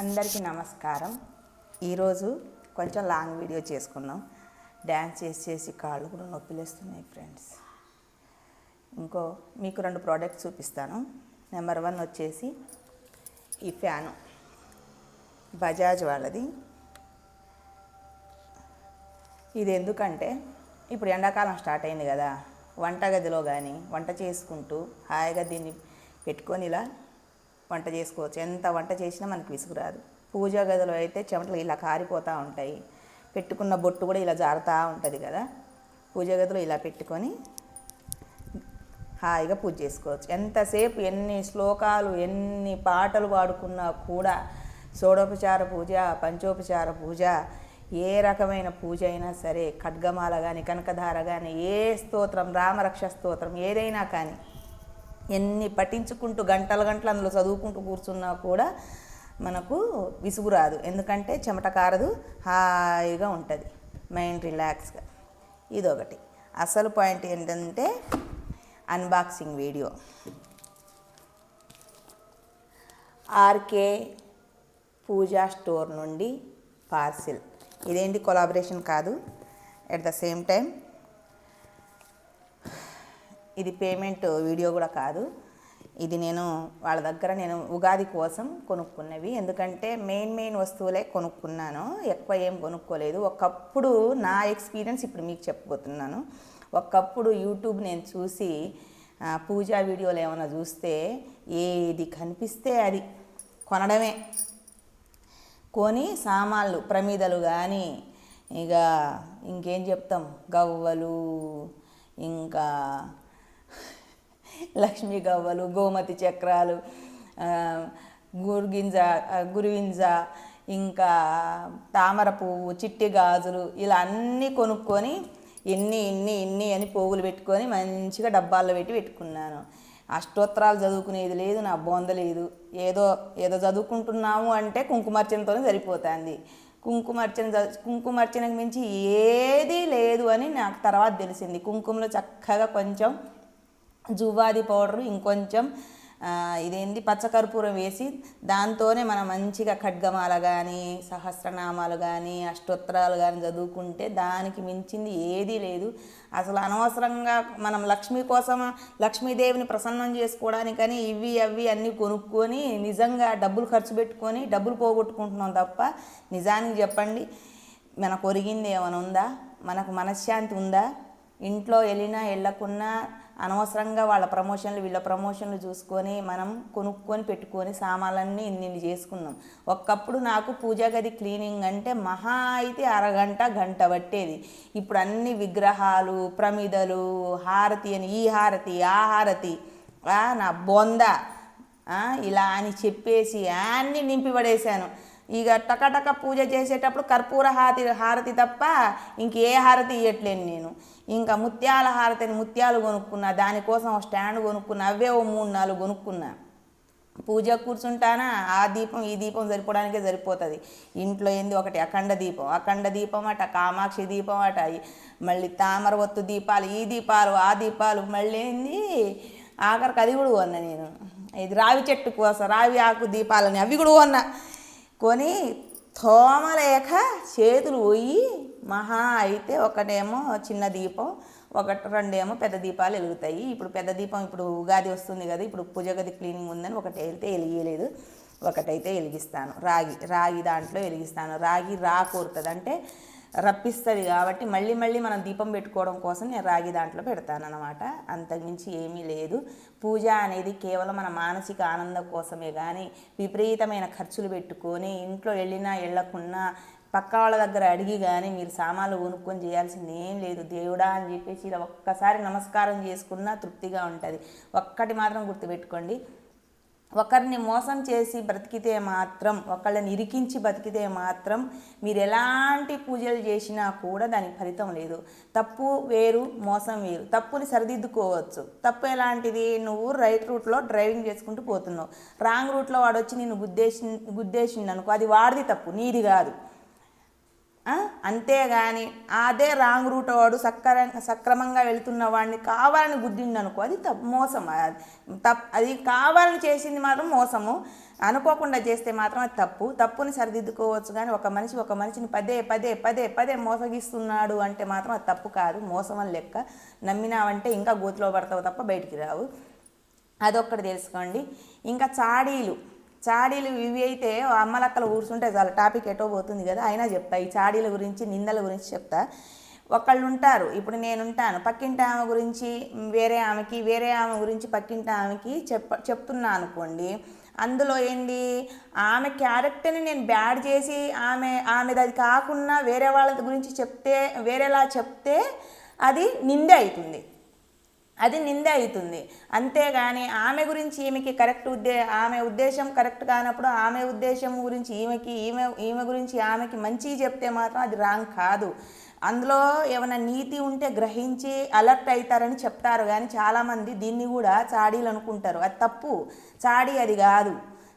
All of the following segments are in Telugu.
అందరికీ నమస్కారం. ఈరోజు కొంచెం లాంగ్ వీడియో చేసుకుందాం. డ్యాన్స్ చేసి చేసి కాళ్ళు కూడా నొప్పిలేస్తున్నాయి ఫ్రెండ్స్. ఇంకో మీకు రెండు ప్రోడక్ట్స్ చూపిస్తాను. నెంబర్ వన్ వచ్చేసి ఈ ఫ్యాను. బజాజ్ వాళ్ళది. ఇది ఎందుకంటే ఇప్పుడు ఎండాకాలం స్టార్ట్ అయింది కదా. వంటగదిలో కానీ వంట చేసుకుంటూ హాయిగా దీన్ని పెట్టుకొని ఇలా వంట చేసుకోవచ్చు. ఎంత వంట చేసినా మనకి విసుగురాదు. పూజా గదిలో అయితే చెమటలు ఇలా కారిపోతూ ఉంటాయి. పెట్టుకున్న బొట్టు కూడా ఇలా జారుతూ ఉంటుంది కదా. పూజా గదిలో ఇలా పెట్టుకొని హాయిగా పూజ చేసుకోవచ్చు. ఎంతసేపు ఎన్ని శ్లోకాలు ఎన్ని పాటలు పాడుకున్నా కూడా షోడోపచార పూజ పంచోపచార పూజ ఏ రకమైన పూజ అయినా సరే ఖడ్గమాల కానీ కనకధార కానీ ఏ స్తోత్రం రామరక్ష స్తోత్రం ఏదైనా కానీ ఎన్ని పట్టించుకుంటూ గంటల గంటలు అందులో చదువుకుంటూ కూర్చున్నా కూడా మనకు విసుగు రాదు. ఎందుకంటే చెమట కారదు హాయిగా ఉంటుంది. మైండ్ రిలాక్స్గా ఇదొకటి. అసలు పాయింట్ ఏంటంటే unboxing video RK Pooja store నుండి పార్సిల్. ఇదేంటి కొలాబరేషన్ కాదు. ఎట్ ద సేమ్ టైం ఇది పేమెంట్ వీడియో కూడా కాదు. ఇది నేను వాళ్ళ దగ్గర నేను ఉగాది కోసం కొనుక్కున్నవి. ఎందుకంటే మెయిన్ మెయిన్ వస్తువులే కొనుక్కున్నాను. ఎక్కువ ఏం కొనుక్కోలేదు. ఒకప్పుడు నా ఎక్స్పీరియన్స్ ఇప్పుడు మీకు చెప్పబోతున్నాను. ఒకప్పుడు యూట్యూబ్ నేను చూసి పూజా వీడియోలు ఏమైనా చూస్తే ఏది కనిపిస్తే అది కొనడమే. కొని సామాన్లు ప్రమిదలు కానీ ఇక ఇంకేం చెప్తాం? గవ్వలు ఇంకా లక్ష్మీ గవ్వలు గోమతి చక్రాలు ఆ, గురుగింజ గురువింజ ఇంకా తామర పువ్వు చిట్టి గాజులు ఇలా అన్నీ కొనుక్కొని ఎన్ని ఇన్ని ఇన్ని అని పోగులు పెట్టుకొని మంచిగా డబ్బాల్లో పెట్టి పెట్టుకున్నాను. అష్టోత్తరాలు చదువుకునేది లేదు నా బోంద లేదు. ఏదో ఏదో చదువుకుంటున్నాము అంటే కుంకుమార్చనతోనే సరిపోతుంది. కుంకుమార్చన చ- కుంకుమార్చనకు మించి ఏదీ లేదు అని నాకు తర్వాత తెలిసింది. కుంకుమలో చక్కగా కొంచెం జువ్వాది పౌడరు ఇంకొంచెం ఆ, ఇదేంది పచ్చకర్పూరం వేసి దాంతోనే మనం మంచిగా ఖడ్గమాల కానీ సహస్రనామాలు కానీ అష్టోత్తరాలు కానీ చదువుకుంటే దానికి మించింది ఏదీ లేదు. అసలు అనవసరంగా మనం లక్ష్మి కోసం లక్ష్మీదేవిని ప్రసన్నం చేసుకోవడానికని ఇవి అవి అన్నీ కొనుక్కొని నిజంగా డబ్బులు ఖర్చు పెట్టుకొని డబ్బులు పోగొట్టుకుంటున్నాం తప్ప నిజానికి చెప్పండి మనకు ఒరిగింది ఏమైనా ఉందా? మనకు మనశ్శాంతి ఉందా? ఇంట్లో వెళ్ళినా వెళ్ళకున్నా అనవసరంగా వాళ్ళ ప్రమోషన్లు వీళ్ళ ప్రమోషన్లు చూసుకొని మనం కొనుక్కొని పెట్టుకొని సామాన్లన్నీ ఇన్ని చేసుకున్నాం. ఒకప్పుడు నాకు పూజా గది క్లీనింగ్ అంటే మహా అయితే అరగంట గంట పట్టేది. ఇప్పుడు అన్ని విగ్రహాలు ప్రమిదలు హారతి అని ఈ హారతి ఆ హారతి నా బొంద ఇలా అని చెప్పేసి అన్నీ నింపి పడేశాను ఇక టకటక పూజ చేసేటప్పుడు కర్పూర హారతి హారతి తప్ప ఇంకే హారతి ఇవ్వట్లేను నేను. ఇంకా ముత్యాల హారతి అని ముత్యాలు కొనుక్కున్నా దానికోసం ఒక స్టాండ్ కొనుక్కున్నా అవే ఓ మూడు నాలుగు కొనుక్కున్నా. పూజ కూర్చుంటానా ఆ దీపం ఈ దీపం సరిపోవడానికే సరిపోతుంది. ఇంట్లో ఏంది ఒకటి అఖండ దీపం. అఖండ దీపం అట కామాక్షి దీపం అట మళ్ళీ తామర ఒత్తు దీపాలు ఈ దీపాలు ఆ దీపాలు మళ్ళీ ఏంది ఆఖరికి అది కూడా కొన్నా నేను. ఇది రావి చెట్టు కోసం రావి ఆకు దీపాలని అవి కూడా కొన్నా. కొని తోమలేక చేతులు పోయి మహా అయితే ఒకటేమో చిన్న దీపం ఒకటి రెండేమో పెద్ద దీపాలు వెలుగుతాయి. ఇప్పుడు పెద్ద దీపం ఇప్పుడు ఉగాది వస్తుంది కదా ఇప్పుడు పూజగది క్లీనింగ్ ఉందని ఒకటి వెళ్తే వెలిగలేదు ఒకటైతే వెలిగిస్తాను. రాగి రాగి దాంట్లో వెలిగిస్తాను. రాగి రా కోరుతుంది. అంటే రప్పిస్తుంది కాబట్టి మళ్ళీ మళ్ళీ మనం దీపం పెట్టుకోవడం కోసం నేను రాగి దాంట్లో పెడతానన్నమాట. అంతకుమించి ఏమీ లేదు. పూజ అనేది కేవలం మన మానసిక ఆనందం కోసమే కానీ విపరీతమైన ఖర్చులు పెట్టుకొని ఇంట్లో వెళ్ళినా వెళ్ళకున్నా పక్క వాళ్ళ దగ్గర అడిగి కానీ మీరు సామాన్లు కొనుక్కొని చేయాల్సింది ఏం లేదు. దేవుడా అని చెప్పేసి ఇలా ఒక్కసారి నమస్కారం చేసుకున్నా తృప్తిగా ఉంటుంది. ఒక్కటి మాత్రం గుర్తుపెట్టుకోండి. ఒకరిని మోసం చేసి బ్రతికితే మాత్రం ఒకళ్ళని ఇరికించి బతికితే మాత్రం మీరు ఎలాంటి పూజలు చేసినా కూడా దానికి ఫలితం లేదు. తప్పు వేరు మోసం వేరు. తప్పుని సరిదిద్దుకోవచ్చు. తప్పు ఎలాంటిది? నువ్వు రైట్ రూట్లో డ్రైవింగ్ చేసుకుంటూ పోతున్నావు. రాంగ్ రూట్లో వాడు వచ్చి నేను గుద్దేసి గుద్దేసిండు అనుకో అది వాడిది తప్పు నీది కాదు. అంతేగాని అదే రాంగ్ రూట్ వాడు సక్ర సక్రమంగా వెళ్తున్న వాడిని కావాలని గుద్దిండు అనుకో అది తప్పు మోసం. అది తప్ అది కావాలని చేసింది మాత్రం మోసము. అనుకోకుండా చేస్తే మాత్రం అది తప్పు. తప్పుని సరిదిద్దుకోవచ్చు కానీ ఒక మనిషి ఒక మనిషిని పదే పదే పదే పదే మోసగిస్తున్నాడు అంటే మాత్రం అది తప్పు కాదు. మోసం అని లెక్క. నమ్మినావంటే ఇంకా గోతిలో పడతావు తప్ప బయటికి రావు. అదొక్కటి తెలుసుకోండి. ఇంకా చాడీలు. చాడీలు ఇవి అయితే అమ్మలక్కలు కూర్చుంటే చాలా టాపిక్ ఎటో పోతుంది కదా అయినా చెప్తా. ఈ చాడీల గురించి నిందల గురించి చెప్తా. ఒకళ్ళు ఉంటారు ఇప్పుడు నేను ఉంటాను. పక్కింటి ఆమె గురించి వేరే ఆమెకి వేరే ఆమె గురించి పక్కింటి ఆమెకి చెప్ప చెప్తున్నా అనుకోండి అందులో ఏంది? ఆమె క్యారెక్టర్ని నేను బ్యాడ్ చేసి ఆమె ఆమెది అది కాకుండా వేరే వాళ్ళ గురించి చెప్తే వేరేలా చెప్తే అది నిందే అవుతుంది. అది నిందే అవుతుంది. అంతేగాని ఆమె గురించి ఈమెకి కరెక్ట్ ఉద్దే ఆమె ఉద్దేశం కరెక్ట్ కానప్పుడు ఆమె ఉద్దేశం గురించి ఈమెకి ఈమె ఈమె గురించి ఆమెకి మంచి చెప్తే మాత్రం అది రాంగ్ కాదు. అందులో ఏమైనా నీతి ఉంటే గ్రహించి అలర్ట్ అవుతారని చెప్తారు. కానీ చాలామంది దీన్ని కూడా చాడీలు అనుకుంటారు. అది తప్పు. చాడీ అది కాదు.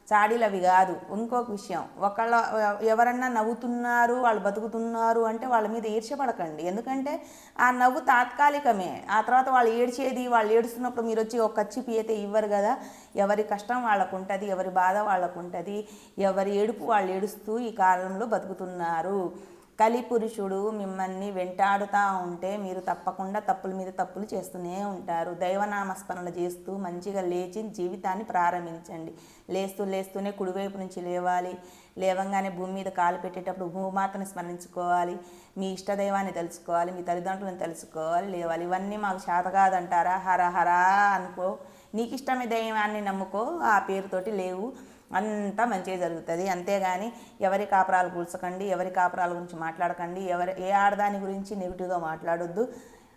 చాడీలవి కాదు. ఇంకొక విషయం. ఒకళ్ళ ఎవరన్నా నవ్వుతున్నారు వాళ్ళు బతుకుతున్నారు అంటే వాళ్ళ మీద ఈర్ష్యపడకండి. ఎందుకంటే ఆ నవ్వు తాత్కాలికమే. ఆ తర్వాత వాళ్ళు ఏడ్చేది వాళ్ళు ఏడుస్తున్నప్పుడు మీరు వచ్చి ఒక కచ్చి పీయతే ఇవ్వరు కదా. ఎవరి కష్టం వాళ్ళకు ఉంటుంది ఎవరి బాధ వాళ్ళకు ఉంటుంది ఎవరి ఏడుపు వాళ్ళు ఏడుస్తూ ఈ కాలంలో బతుకుతున్నారు. కలిపురుషుడు మిమ్మల్ని వెంటాడుతూ ఉంటే మీరు తప్పకుండా తప్పుల మీద తప్పులు చేస్తూనే ఉంటారు. దైవనామస్మరణ చేస్తూ మంచిగా లేచి జీవితాన్ని ప్రారంభించండి. లేస్తూ లేస్తూనే కుడివైపు నుంచి లేవాలి. లేవంగానే భూమి మీద కాలు పెట్టేటప్పుడు భూమాతను స్మరించుకోవాలి. మీ ఇష్టదైవాన్ని తెలుసుకోవాలి. మీ తల్లిదండ్రులను తెలుసుకోవాలి. లేవాలి. ఇవన్నీ మాకు చేత కాదంటారా హర హరా అనుకో. నీకు ఇష్టమే దైవాన్ని నమ్ముకో. ఆ పేరుతోటి లేవు. అంతా మంచిగా జరుగుతుంది. అంతేగాని ఎవరి కాపురాలు కూల్చకండి ఎవరి కాపురాల గురించి మాట్లాడకండి ఎవరి ఏ ఆడదాని గురించి నెగిటివ్గా మాట్లాడొద్దు.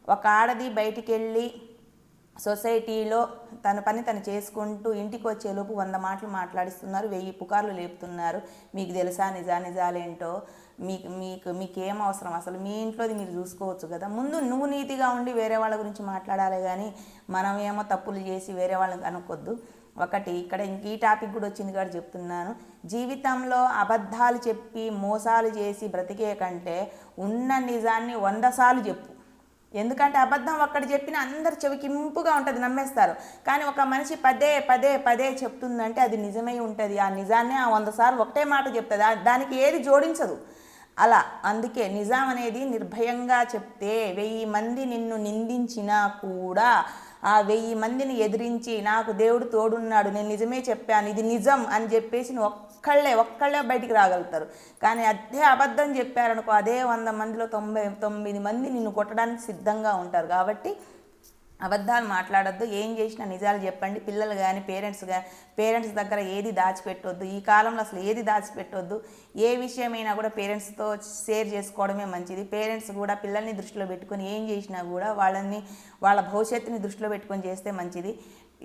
ఒక ఆడది బయటికి వెళ్ళి సొసైటీలో తన పని తను చేసుకుంటూ ఇంటికి వచ్చేలోపు వంద మాటలు మాట్లాడిస్తున్నారు వెయ్యి పుకార్లు లేపుతున్నారు. మీకు తెలుసా నిజా నిజాలేంటో? మీకు మీకు మీకేం అవసరం? అసలు మీ ఇంట్లోది మీరు చూసుకోవచ్చు కదా. ముందు నువ్వు నీతిగా ఉండి వేరే వాళ్ళ గురించి మాట్లాడాలి కానీ మనం ఏమో తప్పులు చేసి వేరే వాళ్ళని అనుకోద్దు ఒకటి. ఇక్కడ ఇంక ఈ టాపిక్ కూడా వచ్చింది కాబట్టి చెప్తున్నాను. జీవితంలో అబద్ధాలు చెప్పి మోసాలు చేసి బ్రతికే కంటే ఉన్న నిజాన్ని వంద సార్లు చెప్పు. ఎందుకంటే అబద్ధం ఒక్కటి చెప్పిన అందరు చెవికి ఇంపుగా ఉంటుంది నమ్మేస్తారు. కానీ ఒక మనిషి పదే పదే పదే చెప్తుందంటే అది నిజమై ఉంటుంది. ఆ నిజాన్ని ఆ వంద సార్లు ఒకటే మాట చెప్తుంది. ఆ- దానికి ఏది జోడించదు. అలా. అందుకే నిజాం అనేది నిర్భయంగా చెప్తే వెయ్యి మంది నిన్ను నిందించినా కూడా ఆ వెయ్యి మందిని ఎదిరించి నాకు దేవుడు తోడున్నాడు నేను నిజమే చెప్పాను ఇది నిజం అని చెప్పేసి ఒక్కళ్ళే ఒక్కళ్ళే బయటికి రాగలుగుతారు. కానీ అదే అబద్ధం చెప్పారనుకో అదే వంద మందిలో తొంభై తొమ్మిది మంది నిన్ను కొట్టడానికి సిద్ధంగా ఉంటారు. కాబట్టి అబద్ధాలు మాట్లాడొద్దు ఏం చేసినా నిజాలు చెప్పండి. పిల్లలు కానీ పేరెంట్స్ కానీ పేరెంట్స్ దగ్గర ఏది దాచిపెట్టొద్దు ఈ కాలంలో అసలు ఏది దాచిపెట్టొద్దు ఏ విషయమైనా కూడా పేరెంట్స్తో షేర్ చేసుకోవడమే మంచిది. పేరెంట్స్ కూడా పిల్లల్ని దృష్టిలో పెట్టుకొని ఏం చేసినా కూడా వాళ్ళని వాళ్ళ భవిష్యత్తుని దృష్టిలో పెట్టుకొని చేస్తే మంచిది.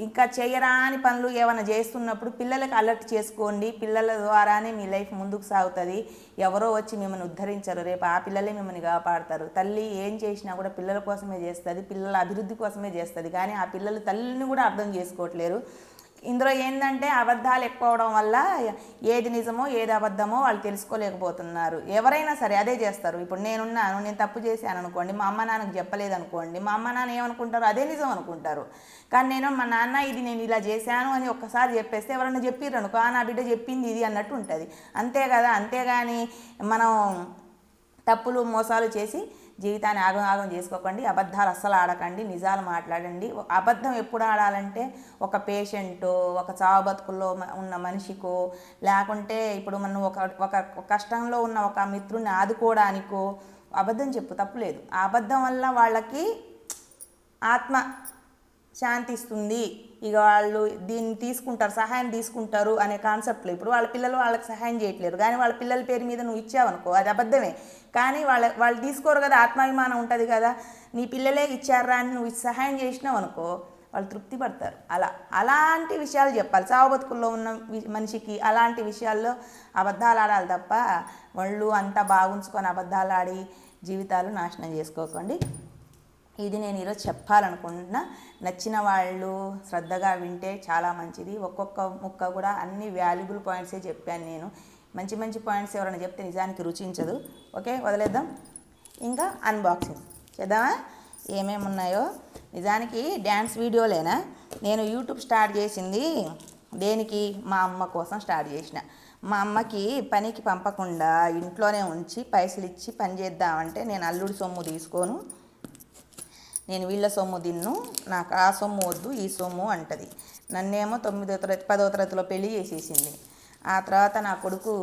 ఇంకా చేయరాని పనులు ఏమైనా చేస్తున్నప్పుడు పిల్లలకు అలర్ట్ చేసుకోండి. పిల్లల ద్వారానే మీ లైఫ్ ముందుకు సాగుతుంది. ఎవరో వచ్చి మిమ్మల్ని ఉద్ధరించరు. రేపు ఆ పిల్లలే మిమ్మల్ని కాపాడతారు. తల్లి ఏం చేసినా కూడా పిల్లల కోసమే చేస్తుంది. పిల్లల అభివృద్ధి కోసమే చేస్తుంది. కానీ ఆ పిల్లలు తల్లిని కూడా అర్థం చేసుకోవట్లేరు. ఇందులో ఏంటంటే అబద్ధాలు ఎక్కువడం వల్ల ఏది నిజమో ఏది అబద్ధమో వాళ్ళు తెలుసుకోలేకపోతున్నారు. ఎవరైనా సరే అదే చేస్తారు. ఇప్పుడు నేనున్నాను నేను తప్పు చేశాను అనుకోండి మా అమ్మ నాన్నకు చెప్పలేదు అనుకోండి మా అమ్మ నాన్న ఏమనుకుంటారు అదే నిజం అనుకుంటారు. కానీ నేను మా నాన్న ఇది నేను ఇలా చేశాను అని ఒక్కసారి చెప్పేస్తే ఎవరైనా చెప్పిర్రు అనుకో నా బిడ్డ చెప్పింది ఇది అన్నట్టు ఉంటుంది. అంతే కదా అంతేగాని మనం తప్పులు మోసాలు చేసి జీవితాన్ని ఆగం ఆగం చేసుకోకండి అబద్ధాలు అస్సలు ఆడకండి నిజాలు మాట్లాడండి. అబద్ధం ఎప్పుడు ఆడాలంటే ఒక పేషెంటో ఒక చావు బతుకుల్లో ఉన్న మనిషికో లేకుంటే ఇప్పుడు మనం ఒక ఒక ఒక కష్టంలో ఉన్న ఒక మిత్రుని ఆదుకోవడానికో అబద్ధం చెప్పు తప్పులేదు ఆ అబద్ధం వల్ల వాళ్ళకి ఆత్మ శాంతిస్తుంది. ఇక వాళ్ళు దీన్ని తీసుకుంటారు సహాయం తీసుకుంటారు అనే కాన్సెప్ట్లో. ఇప్పుడు వాళ్ళ పిల్లలు వాళ్ళకి సహాయం చేయట్లేరు కానీ వాళ్ళ పిల్లల పేరు మీద నువ్వు ఇచ్చావనుకో అది అబద్ధమే. కానీ వాళ్ళ వాళ్ళు తీసుకోరు కదా ఆత్మాభిమానం ఉంటుంది కదా. నీ పిల్లలే ఇచ్చారా అని నువ్వు సహాయం చేసినావు అనుకో వాళ్ళు తృప్తి పడతారు. అలా అలాంటి విషయాలు చెప్పాలి. చావు బతుకుల్లో ఉన్న మనిషికి అలాంటి విషయాల్లో అబద్ధాలు ఆడాలి తప్ప వాళ్ళు అంతా బాగుంచుకొని అబద్ధాలు ఆడి జీవితాలు నాశనం చేసుకోకండి. ఇది నేను ఈరోజు చెప్పాలనుకుంటున్నా. నచ్చిన వాళ్ళు శ్రద్ధగా వింటే చాలా మంచిది. ఒక్కొక్క ముక్క కూడా అన్ని వాల్యుబుల్ పాయింట్సే చెప్పాను నేను. మంచి మంచి పాయింట్స్ ఎవరైనా చెప్తే నిజానికి రుచించదు. ఓకే వదిలేద్దాం. ఇంకా అన్బాక్సింగ్ చేద్దామా? ఏమేమి ఉన్నాయో? నిజానికి డ్యాన్స్ వీడియోలేనా? నేను యూట్యూబ్ స్టార్ట్ చేసింది దేనికి? మా అమ్మ కోసం స్టార్ట్ చేసిన. మా అమ్మకి పనికి పంపకుండా ఇంట్లోనే ఉంచి పైసలు ఇచ్చి పని చేద్దామంటే నేను అల్లుడి సొమ్ము తీసుకోను. నేను వీళ్ళ సొమ్ము తిన్ను నాకు ఆ సొమ్ము వద్దు ఈ సొమ్ము అంటది. నన్నేమో తొమ్మిదో తరగతి పదో తరగతిలో పెళ్ళి చేసేసింది. ఆ తర్వాత నా కొడుకు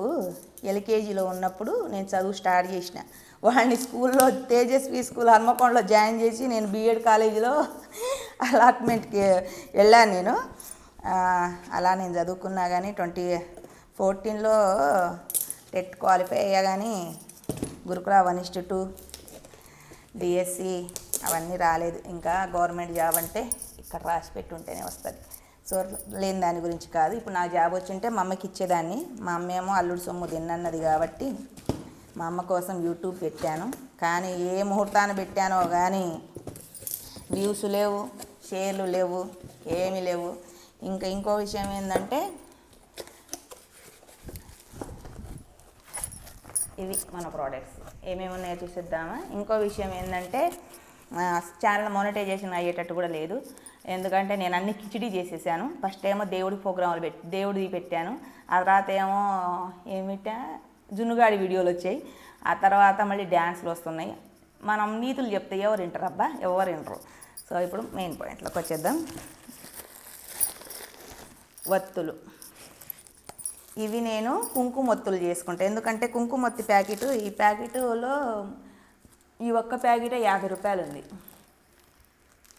ఎల్కేజీలో ఉన్నప్పుడు నేను చదువు స్టార్ట్ చేసిన. వాడిని స్కూల్లో తేజస్వి స్కూల్ హన్మకొండలో జాయిన్ చేసి నేను బీఎడ్ కాలేజీలో అలాట్మెంట్కి వెళ్ళాను నేను. అలా నేను చదువుకున్నా కానీ ట్వంటీ ఫోర్టీన్లో టెట్ క్వాలిఫై అయ్యా కానీ గురుకుల వన్ ఇస్టు టూ డిఎస్సి అవన్నీ రాలేదు. ఇంకా గవర్నమెంట్ జాబ్ అంటే ఇక్కడ రాసి పెట్టి ఉంటేనే వస్తుంది. సో లేని దాని గురించి కాదు. ఇప్పుడు నాకు జాబ్ వచ్చింటే మా అమ్మకి ఇచ్చేదాన్ని. మా అమ్మ ఏమో అల్లుడు సొమ్ము తిన్నన్నది కాబట్టి మా అమ్మ కోసం యూట్యూబ్ పెట్టాను. కానీ ఏ ముహూర్తాన్ని పెట్టానో కానీ వ్యూస్ లేవు షేర్లు లేవు ఏమీ లేవు. ఇంకా ఇంకో విషయం ఏంటంటే ఇవి మన ప్రోడక్ట్స్. ఏమేమి ఉన్నాయో చూసేద్దామా? ఇంకో విషయం ఏంటంటే ఛానల్ మానిటైజేషన్ అయ్యేటట్టు కూడా లేదు. ఎందుకంటే నేను అన్ని కిచిడి చేసేసాను. ఫస్ట్ ఏమో దేవుడి ప్రోగ్రాములు పెట్టి దేవుడిది పెట్టాను. ఆ తర్వాత ఏమో ఏమిటా? జున్నుగాడి వీడియోలు వచ్చాయి. ఆ తర్వాత మళ్ళీ డ్యాన్స్లు వస్తున్నాయి. మనం నీతులు చెప్తే ఎవరు వింటారు అబ్బా? ఎవరు వినరు. సో ఇప్పుడు మెయిన్ పాయింట్లోకి వచ్చేద్దాం. వత్తులు. ఇవి నేను కుంకుమొత్తులు చేసుకుంటాను ఎందుకంటే కుంకుమొత్తి ప్యాకెట్ ఈ ప్యాకెట్లో ఈ ఒక్క ప్యాకెటే యాభై రూపాయలు ఉంది.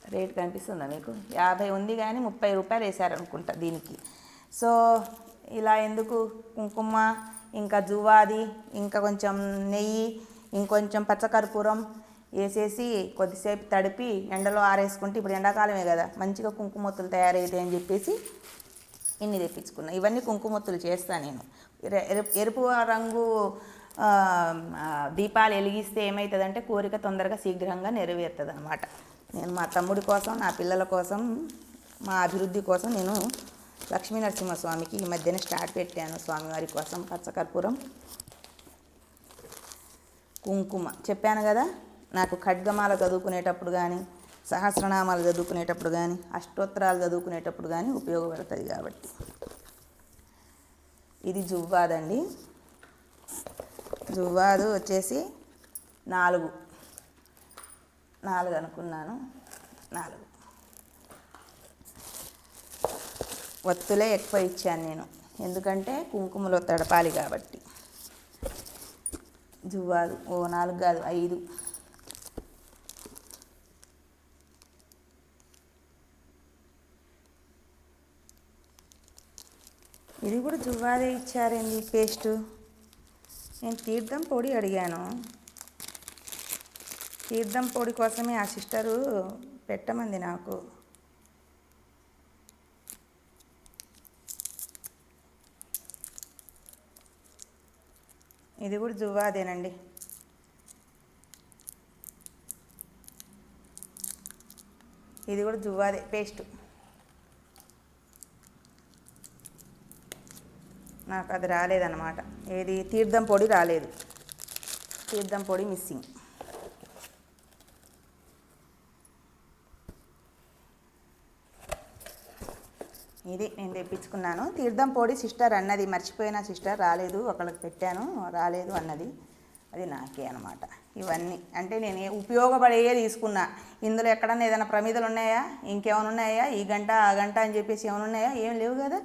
రేట్ కనిపిస్తుందా మీకు? యాభై ఉంది కానీ ముప్పై రూపాయలు వేసారనుకుంటా దీనికి. సో ఇలా ఎందుకు? కుంకుమ ఇంకా జువాది ఇంకా కొంచెం నెయ్యి ఇంకొంచెం పచ్చకర్పూరం వేసేసి కొద్దిసేపు తడిపి ఎండలో ఆరేసుకుంటే ఇప్పుడు ఎండాకాలమే కదా మంచిగా కుంకుమొత్తులు తయారవుతాయి అని చెప్పేసి ఇన్ని తెప్పించుకున్నా. ఇవన్నీ కుంకుమొత్తులు చేస్తాను నేను. ఎరుపు ఎరుపు రంగు ఆ, దీపాలు వెలిగిస్తే ఏమవుతుందంటే కోరిక తొందరగా శీఘ్రంగా నెరవేరుతుంది అనమాట నేను మా తమ్ముడి కోసం నా పిల్లల కోసం మా అభివృద్ధి కోసం నేను లక్ష్మీ నరసింహస్వామికి ఈ మధ్యన స్టార్ట్ పెట్టాను స్వామివారి కోసం పచ్చకర్పూరం కుంకుమ. చెప్పాను కదా నాకు ఖడ్గమాల చదువుకునేటప్పుడు కానీ సహస్రనామాలు చదువుకునేటప్పుడు కానీ అష్టోత్తరాలు చదువుకునేటప్పుడు కానీ ఉపయోగపడుతుంది కాబట్టి. ఇది జువ్వాదండి. జువ్వాదు వచ్చేసి నాలుగు. నాలుగు అనుకున్నాను నాలుగు. ఒత్తులే ఎక్కువ ఇచ్చాను నేను. ఎందుకంటే కుంకుమలో తడపాలి కాబట్టి. జువ్వాదు ఓ నాలుగు కాదు ఐదు. ఇది కూడా జువ్వాదే ఇచ్చారండి పేస్టు? నేను తీర్థం పొడి అడిగాను. తీర్థం పొడి కోసమే ఆ సిస్టరు పెట్టమంది నాకు. ఇది కూడా జువ్వాదేనండి ఇది కూడా జువ్వాదే పేస్ట్. నాకు అది రాలేదన్నమాట. ఏది? తీర్థం పొడి రాలేదు. తీర్థం పొడి మిస్సింగ్. ఇది నేను తెప్పించుకున్నాను. తీర్థం పొడి సిస్టర్ అన్నది. మర్చిపోయిన సిస్టర్ రాలేదు. ఒకళ్ళకి పెట్టాను. రాలేదు అన్నది. అది నాకే అనమాట ఇవన్నీ. అంటే నేను ఏ- ఉపయోగపడేయే తీసుకున్నా. ఇందులో ఎక్కడన్నా ఏదైనా ప్రమిదలు ఉన్నాయా ఇంకేమైనా ఉన్నాయా? ఈ గంట ఆ గంట అని చెప్పేసి ఏమైనా ఉన్నాయా? ఏం లేవు కదా.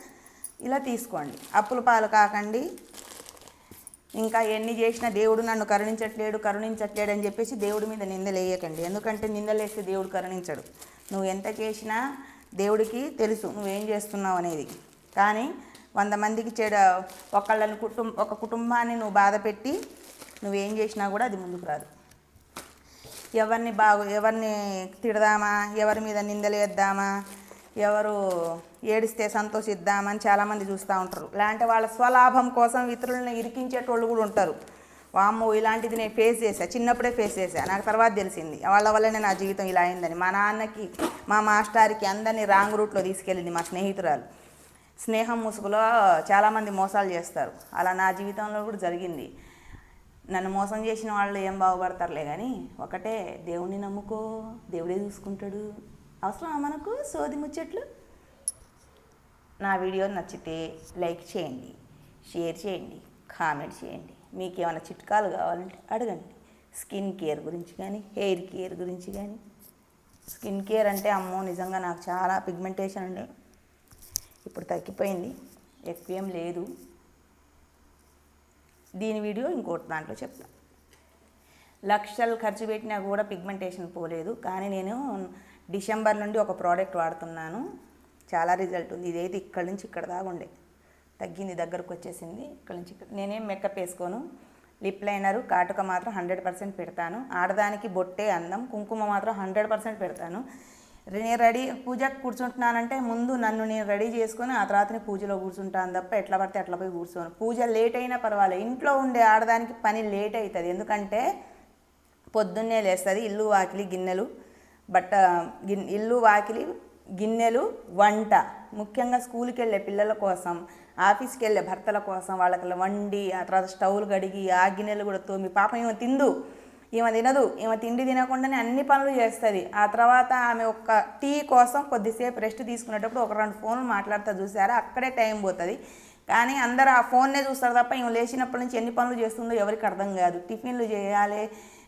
ఇలా తీసుకోండి. అప్పుల పాలు కాకండి. ఇంకా ఎన్ని చేసినా దేవుడు నన్ను కరుణించట్లేడు కరుణించట్లేడు అని చెప్పేసి దేవుడి మీద నిందలేయకండి ఎందుకంటే నిందలేస్తే దేవుడు కరుణించడు. నువ్వు ఎంత చేసినా దేవుడికి తెలుసు నువ్వేం చేస్తున్నావు అనేది. కానీ వంద మందికి చెడ ఒకళ్ళని కుటుంబ ఒక కుటుంబాన్ని నువ్వు బాధ పెట్టి నువ్వేం చేసినా కూడా అది ముందుకు రాదు. ఎవరిని బాగు ఎవరిని తిడదామా? ఎవరి మీద నిందలేద్దామా ఎవరు ఏడిస్తే సంతోషిద్దామని చాలామంది చూస్తూ ఉంటారు. లేదంటే వాళ్ళ స్వలాభం కోసం ఇతరులను ఇరికించేటోళ్ళు కూడా ఉంటారు. వామ్మో ఇలాంటిది నేను ఫేస్ చేశా చిన్నప్పుడే ఫేస్ చేశా. నాకు తర్వాత తెలిసింది. వాళ్ళ వల్లనే నా జీవితం ఇలా అయిందని. మా నాన్నకి మా మాస్టార్కి అందరినీ రాంగ్ రూట్లో తీసుకెళ్ళింది మా స్నేహితురాలు. స్నేహం ముసుగులో చాలామంది మోసాలు చేస్తారు. అలా నా జీవితంలో కూడా జరిగింది. నన్ను మోసం చేసిన వాళ్ళు ఏం బాగుపడతారులే కానీ ఒకటే దేవుణ్ణి నమ్ముకో దేవుడే చూసుకుంటాడు. అవసరమా మనకు? సోది ముచ్చట్లు? నా వీడియో నచ్చితే లైక్ చేయండి షేర్ చేయండి కామెంట్ చేయండి. మీకు ఏమైనా చిట్కాలు కావాలంటే అడగండి. స్కిన్ కేర్ గురించి కానీ హెయిర్ కేర్ గురించి కానీ. స్కిన్ కేర్ అంటే అమ్మో నిజంగా నాకు చాలా పిగ్మెంటేషన్ ఉండే ఇప్పుడు తగ్గిపోయింది. ఎక్కువేం లేదు. దీని వీడియో ఇంకోటి దాంట్లో చెప్తాను లక్షలు ఖర్చు పెట్టినా కూడా పిగ్మెంటేషన్ పోలేదు. కానీ నేను డిసెంబర్ నుండి ఒక ప్రోడక్ట్ వాడుతున్నాను. చాలా రిజల్ట్ ఉంది. ఇదైతే ఇక్కడ నుంచి ఇక్కడ దాకా ఉండే. తగ్గింది దగ్గరకు వచ్చేసింది. ఇక్కడ నుంచి ఇక్కడ నేనేం మేకప్ వేసుకోను. లిప్ లైనరు కాటుక మాత్రం హండ్రెడ్ పర్సెంట్ పెడతాను. ఆడదానికి బొట్టే అందం కుంకుమ మాత్రం హండ్రెడ్ పర్సెంట్ పెడతాను. నేను రెడీ పూజకు కూర్చుంటున్నానంటే ముందు నన్ను నేను రెడీ చేసుకొని ఆ తర్వాతనే పూజలో కూర్చుంటాను తప్ప ఎట్లా పడితే అట్లా పోయి కూర్చోను. పూజ లేట్ అయినా పర్వాలేదు. ఇంట్లో ఉండే ఆడదానికి పని లేట్ అవుతుంది. ఎందుకంటే పొద్దున్నే లేస్తుంది ఇల్లు వాకిలి గిన్నెలు. బట్ట గిన్ ఇల్లు వాకిలి గిన్నెలు వంట. ముఖ్యంగా స్కూల్కి వెళ్ళే పిల్లల కోసం ఆఫీస్కి వెళ్ళే భర్తల కోసం వాళ్ళకి వండి ఆ తర్వాత స్టవ్లు కడిగి ఆ గిన్నెలు కూడా తోమి పాపం ఈమె తిందు. ఈమె తినదు. ఈమె తిండి తినకుండానే అన్ని పనులు చేస్తుంది. ఆ తర్వాత ఆమె ఒక్క టీ కోసం కొద్దిసేపు రెస్ట్ తీసుకునేటప్పుడు ఒక రెండు ఫోన్లు మాట్లాడుతూ చూసారా? అక్కడే టైం పోతుంది. కానీ అందరు ఆ ఫోన్నే చూస్తారు తప్ప ఈమె లేచినప్పటి నుంచి ఎన్ని పనులు చేస్తుందో ఎవరికి అర్థం కాదు. టిఫిన్లు చేయాలి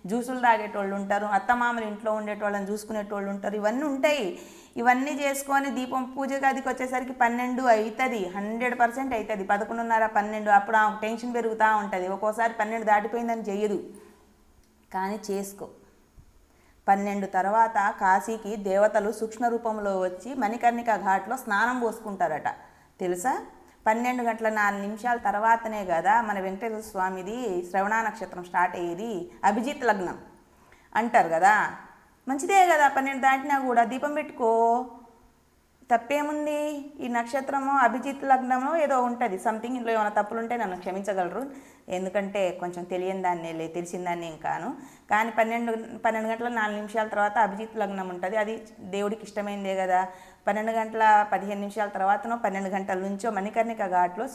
జ్యూసులు తాగేటోళ్ళు ఉంటారు అత్తమామలు ఇంట్లో ఉండేటోళ్ళని చూసుకునేటోళ్ళు ఉంటారు. ఇవన్నీ ఉంటాయి. ఇవన్నీ చేసుకొని దీపం పూజ గదికి వచ్చేసరికి పన్నెండు అవుతుంది హండ్రెడ్ పర్సెంట్ అవుతుంది పదకొండున్నర పన్నెండు అప్పుడు ఆ టెన్షన్ పెరుగుతూ ఉంటుంది. ఒక్కోసారి పన్నెండు దాటిపోయిందని చెయ్యదు. కానీ చేసుకో. పన్నెండు తర్వాత కాశీకి దేవతలు సూక్ష్మ రూపంలో వచ్చి మణికర్ణిక ఘాట్లో స్నానం పోసుకుంటారట. తెలుసా? పన్నెండు గంటల నాలుగు నిమిషాల తర్వాతనే కదా మన వెంకటేశ్వర స్వామిది శ్రవణ నక్షత్రం స్టార్ట్ అయ్యేది. అభిజిత్ లగ్నం అంటారు కదా. మంచిదే కదా పన్నెండు దాటినా కూడా. దీపం పెట్టుకో. తప్పేముంది? ఈ నక్షత్రము అభిజిత్ లగ్నము ఏదో ఉంటుంది. సంథింగ్ ఇందులో ఏమైనా తప్పులుంటే నన్ను క్షమించగలరు. ఎందుకంటే కొంచెం తెలియని దాన్ని లే తెలిసిన దాన్ని కాను. కానీ పన్నెండు పన్నెండు గంటల నాలుగు నిమిషాల తర్వాత అభిజిత్ లగ్నం ఉంటుంది. అది దేవుడికి ఇష్టమైందే కదా. పన్నెండు గంటల పదిహేను నిమిషాల తర్వాతనో పన్నెండు గంటల నుంచో మణికర్ణిక ఘాట్లో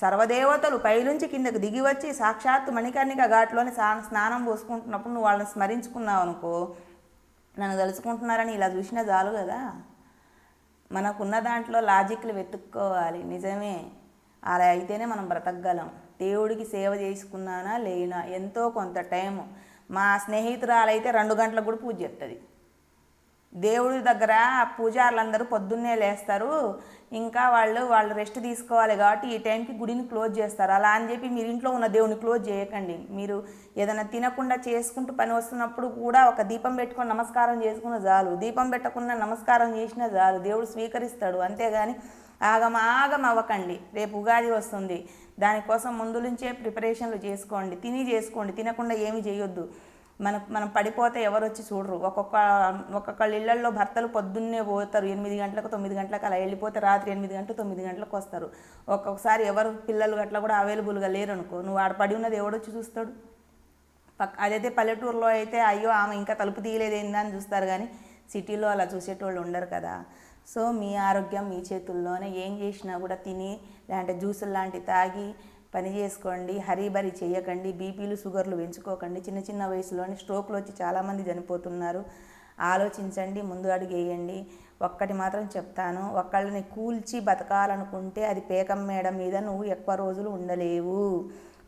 సర్వదేవతలు పైనుంచి కిందకు దిగి వచ్చి సాక్షాత్తు మణికర్ణిక ఘాట్లోని స్నానం పోసుకుంటున్నప్పుడు నువ్వు వాళ్ళని స్మరించుకున్నావు అనుకో. నన్ను తలుచుకుంటున్నారని ఇలా చూసినా చాలు కదా. మనకున్న దాంట్లో లాజిక్లు వెతుక్కోవాలి. నిజమే. అలా అయితేనే మనం బ్రతకగలం. దేవుడికి సేవ చేసుకున్నానా లేనా? ఎంతో కొంత టైము. మా స్నేహితురాలైతే రెండు గంటలకు కూడా పూజ చేస్తుంది దేవుడి దగ్గర పూజారులందరూ పొద్దున్నే లేస్తారు. ఇంకా వాళ్ళు వాళ్ళు రెస్ట్ తీసుకోవాలి కాబట్టి ఈ టైంకి గుడిని క్లోజ్ చేస్తారు. అలా అని చెప్పి మీరు ఇంట్లో ఉన్న దేవుని క్లోజ్ చేయకండి. మీరు ఏదైనా తినకుండా చేసుకుంటూ పని వస్తున్నప్పుడు కూడా ఒక దీపం పెట్టుకొని నమస్కారం చేసుకున్న చాలు. దీపం పెట్టకుండా నమస్కారం చేసినా చాలు. దేవుడు స్వీకరిస్తాడు. అంతేగాని ఆగమ ఆగమ అవ్వకండి. రేపు ఉగాది వస్తుంది. దానికోసం ముందు నుంచే ప్రిపరేషన్లు చేసుకోండి. తిని చేసుకోండి. తినకుండా ఏమి చేయొద్దు. మన మనం పడిపోతే ఎవరు వచ్చి చూడరు. ఒక్కొక్క ఒక్కొక్కళ్ళ ఇళ్ళలో భర్తలు పొద్దున్నే పోతారు. ఎనిమిది గంటలకు తొమ్మిది గంటలకు అలా వెళ్ళిపోతే రాత్రి ఎనిమిది గంటలు తొమ్మిది గంటలకు వస్తారు. ఒక్కొక్కసారి ఎవరు పిల్లలు అట్లా కూడా అవైలబుల్గా లేరు అనుకో నువ్వు ఆడ పడి ఉన్నది ఎవడొచ్చి చూస్తాడు? పక్క అదైతే పల్లెటూరులో అయితే అయ్యో ఆమె ఇంకా తలుపు తీయలేదు అని చూస్తారు కానీ సిటీలో అలా చూసేటోళ్ళు ఉండరు కదా. సో మీ ఆరోగ్యం మీ చేతుల్లోనే ఏం చేసినా కూడా తిని లేదంటే జ్యూసులు లాంటివి తాగి పని చేసుకోండి హరీబరీ చేయకండి బీపీలు షుగర్లు పెంచుకోకండి. చిన్న చిన్న వయసులోనే స్ట్రోక్లు వచ్చి చాలామంది చనిపోతున్నారు. ఆలోచించండి ముందు అడిగేయండి. ఒక్కటి మాత్రం చెప్తాను ఒక్కళ్ళని కూల్చి బతకాలనుకుంటే అది పేకం మేడ మీద నువ్వు ఎక్కువ రోజులు ఉండలేవు.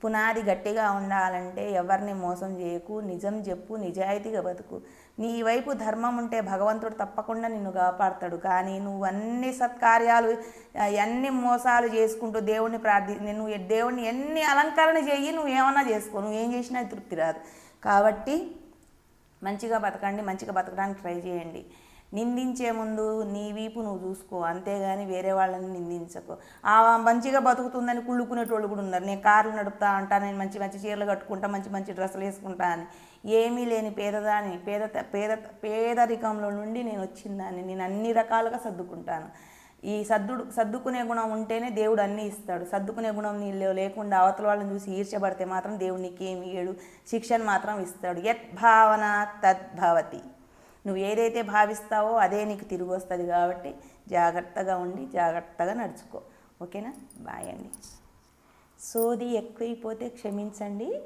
పునాది గట్టిగా ఉండాలంటే ఎవరిని మోసం చేయకు నిజం చెప్పు నిజాయితీగా బతుకు. నీ వైపు ధర్మం ఉంటే భగవంతుడు తప్పకుండా నిన్ను కాపాడతాడు. కానీ నువ్వు అన్ని సత్కార్యాలు అన్ని మోసాలు చేసుకుంటూ దేవుణ్ణి ప్రార్థి నువ్వు దేవుణ్ణి ఎన్ని అలంకరణ చెయ్యి నువ్వు ఏమన్నా చేసుకో. నువ్వు ఏం చేసినా తృప్తి రాదు. కాబట్టి మంచిగా బతకండి మంచిగా బతకడానికి ట్రై చేయండి. నిందించే ముందు నీ వీపు నువ్వు చూసుకో. అంతేగాని వేరే వాళ్ళని నిందించకు. ఆ మంచిగా బతుకుతుందని కుళ్ళుకునేటోళ్ళు కూడా ఉన్నారు. నేను కార్లు నడుపుతా అంటా నేను మంచి మంచి చీరలు కట్టుకుంటా మంచి మంచి డ్రెస్సులు వేసుకుంటా అని. ఏమీ లేని పేదదాని పేద పేద పేదరికంలో నుండి నేను వచ్చిందాన్ని. నేను అన్ని రకాలుగా సర్దుకుంటాను. ఈ సర్దుడు సర్దుకునే గుణం ఉంటేనే దేవుడు అన్నీ ఇస్తాడు. సర్దుకునే గుణం నీళ్ళు లేకుండా అవతల వాళ్ళని చూసి ఈర్చబడితే మాత్రం దేవుడు నీకేమి ఇయ్యడు శిక్షను మాత్రం ఇస్తాడు. యత్ భావన తద్భవతి. నువ్వు ఏదైతే భావిస్తావో అదే నీకు తిరిగి వస్తుంది కాబట్టి జాగ్రత్తగా ఉండి జాగ్రత్తగా నడుచుకో. ఓకేనా? బాయ్ అండి. సోది ఎక్కువైపోతే క్షమించండి.